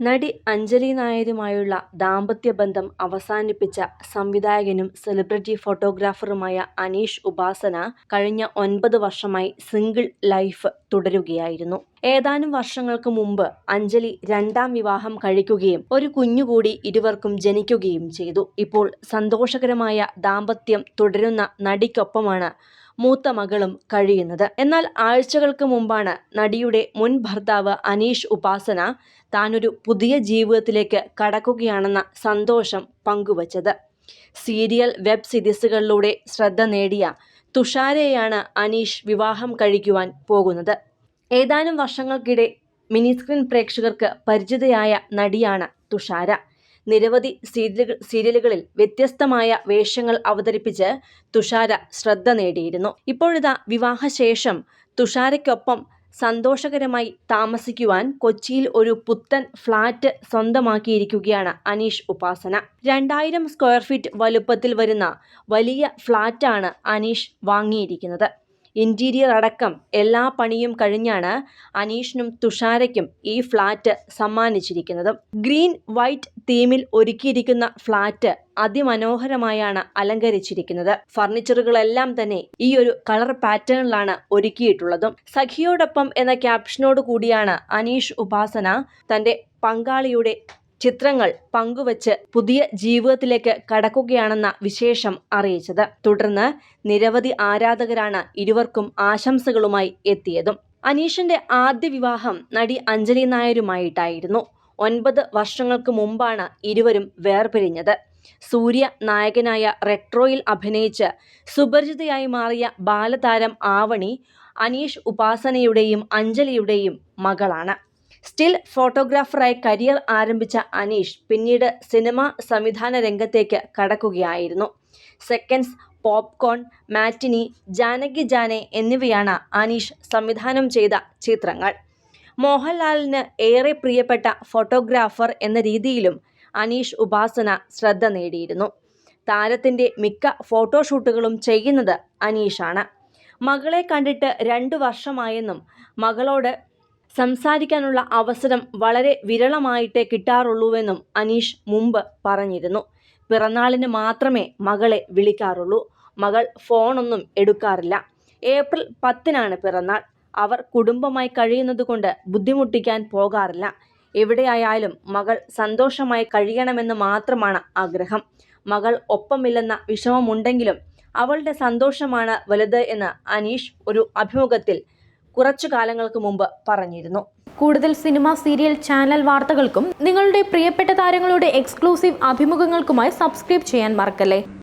നടി അഞ്ജലി നായരുമായുള്ള ദാമ്പത്യ ബന്ധം അവസാനിപ്പിച്ച സംവിധായകനും സെലിബ്രിറ്റി ഫോട്ടോഗ്രാഫറുമായ അനീഷ് ഉപാസന കഴിഞ്ഞ ഒൻപത് വർഷമായി സിംഗിൾ ലൈഫ് തുടരുകയായിരുന്നു. ഏതാനും വർഷങ്ങൾക്ക് മുമ്പ് അഞ്ജലി രണ്ടാം വിവാഹം കഴിക്കുകയും ഒരു കുഞ്ഞുകൂടി ഇരുവർക്കും ജനിക്കുകയും ചെയ്തു. ഇപ്പോൾ സന്തോഷകരമായ ദാമ്പത്യം തുടരുന്ന നടിക്കൊപ്പമാണ് മൂത്ത മകളും കഴിയുന്നത്. എന്നാൽ ആഴ്ചകൾക്ക് മുമ്പാണ് നടിയുടെ മുൻ ഭർത്താവ് അനീഷ് ഉപാസന താനൊരു പുതിയ ജീവിതത്തിലേക്ക് കടക്കുകയാണെന്ന സന്തോഷം പങ്കുവച്ചത്. സീരിയൽ വെബ് സീരീസുകളിലൂടെ ശ്രദ്ധ നേടിയ തുഷാരയെയാണ് അനീഷ് വിവാഹം കഴിക്കുവാൻ പോകുന്നത്. ഏതാനും വർഷങ്ങൾക്കിടെ മിനിസ്ക്രീൻ പ്രേക്ഷകർക്ക് പരിചിതയായ നടിയാണ് തുഷാര. നിരവധി സീരിയലുകൾ സീരിയലുകളിൽ വ്യത്യസ്തമായ വേഷങ്ങൾ അവതരിപ്പിച്ച് തുഷാര ശ്രദ്ധ നേടിയിരുന്നു. ഇപ്പോഴിതാ വിവാഹശേഷം തുഷാരയ്ക്കൊപ്പം സന്തോഷകരമായി താമസിക്കുവാൻ കൊച്ചിയിൽ ഒരു പുത്തൻ ഫ്ളാറ്റ് സ്വന്തമാക്കിയിരിക്കുകയാണ് അനീഷ് ഉപാസന. രണ്ടായിരം സ്ക്വയർ ഫീറ്റ് വലുപ്പത്തിൽ വരുന്ന വലിയ ഫ്ളാറ്റാണ് അനീഷ് വാങ്ങിയിരിക്കുന്നത്. ഇന്റീരിയർ അടക്കം എല്ലാ പണിയും കഴിഞ്ഞാണ് അനീഷിനും തുഷാരയ്ക്കും ഈ ഫ്ലാറ്റ് സമ്മാനിച്ചിരിക്കുന്നത്. ഗ്രീൻ വൈറ്റ് തീമിൽ ഒരുക്കിയിരിക്കുന്ന ഫ്ളാറ്റ് അതിമനോഹരമായാണ് അലങ്കരിച്ചിരിക്കുന്നത്. ഫർണിച്ചറുകളെല്ലാം തന്നെ ഈ ഒരു കളർ പാറ്റേണിലാണ് ഒരുക്കിയിട്ടുള്ളതും. സഖിയോടൊപ്പം എന്ന ക്യാപ്ഷനോട് കൂടിയാണ് അനീഷ് ഉപാസന തന്റെ പങ്കാളിയുടെ ചിത്രങ്ങൾ പങ്കുവച്ച് പുതിയ ജീവിതത്തിലേക്ക് കടക്കുകയാണെന്ന വിശേഷം അറിയിച്ചത്. തുടർന്ന് നിരവധി ആരാധകരാണ് ഇരുവർക്കും ആശംസകളുമായി എത്തിയതും. അനീഷിന്റെ ആദ്യ വിവാഹം നടി അഞ്ജലി നായരുമായിട്ടായിരുന്നു. ഒൻപത് വർഷങ്ങൾക്ക് മുമ്പാണ് ഇരുവരും വേർപിരിഞ്ഞത്. സൂര്യ നായകനായ റെട്രോയിൽ അഭിനയിച്ച് സുപരിചിതയായി മാറിയ ബാലതാരം ആവണി അനീഷ് ഉപാസനയുടെയും അഞ്ജലിയുടെയും മകളാണ്. സ്റ്റിൽ ഫോട്ടോഗ്രാഫറായി കരിയർ ആരംഭിച്ച അനീഷ് പിന്നീട് സിനിമ സംവിധാന രംഗത്തേക്ക് കടക്കുകയായിരുന്നു. Seconds popcorn matinee Janaki Jaane എന്നിവയാണ് അനീഷ് സംവിധാനം ചെയ്ത ചിത്രങ്ങൾ. മോഹൻലാലിന് ഏറെ പ്രിയപ്പെട്ട ഫോട്ടോഗ്രാഫർ എന്ന രീതിയിലും അനീഷ് ഉപാസന ശ്രദ്ധ നേടിയിരുന്നു. താരത്തിന്റെ മിക്ക ഫോട്ടോഷൂട്ടുകളും ചെയ്യുന്നത് അനീഷാണ്. മകളെ കണ്ടിട്ട് രണ്ടു വർഷമായെന്നും മകളോട് സംസാരിക്കാനുള്ള അവസരം വളരെ വിരളമായിട്ടേ കിട്ടാറുള്ളൂവെന്നും അനീഷ് മുമ്പ് പറഞ്ഞിരുന്നു. പിറന്നാളിന് മാത്രമേ മകളെ വിളിക്കാറുള്ളൂ. മകൾ ഫോണൊന്നും എടുക്കാറില്ല. ഏപ്രിൽ പത്തിനാണ് പിറന്നാൾ. അവർ കുടുംബമായി കഴിയുന്നതുകൊണ്ട് ബുദ്ധിമുട്ടിക്കാൻ പോകാറില്ല. എവിടെയായാലും മകൾ സന്തോഷമായി കഴിയണമെന്ന് മാത്രമാണ് ആഗ്രഹം. മകൾ ഒപ്പമില്ലെന്ന വിഷമമുണ്ടെങ്കിലും അവളുടെ സന്തോഷമാണ് വലുത് എന്ന് അനീഷ് ഒരു അഭിമുഖത്തിൽ കുറച്ചു കാലങ്ങൾക്ക് മുമ്പ് പറഞ്ഞിരുന്നു. കൂടുതൽ സിനിമ സീരിയൽ ചാനൽ വാർത്തകൾക്കും നിങ്ങളുടെ പ്രിയപ്പെട്ട താരങ്ങളുടെ എക്സ്ക്ലൂസീവ് അഭിമുഖങ്ങൾക്കുമായി സബ്സ്ക്രൈബ് ചെയ്യാൻ മറക്കല്ലേ?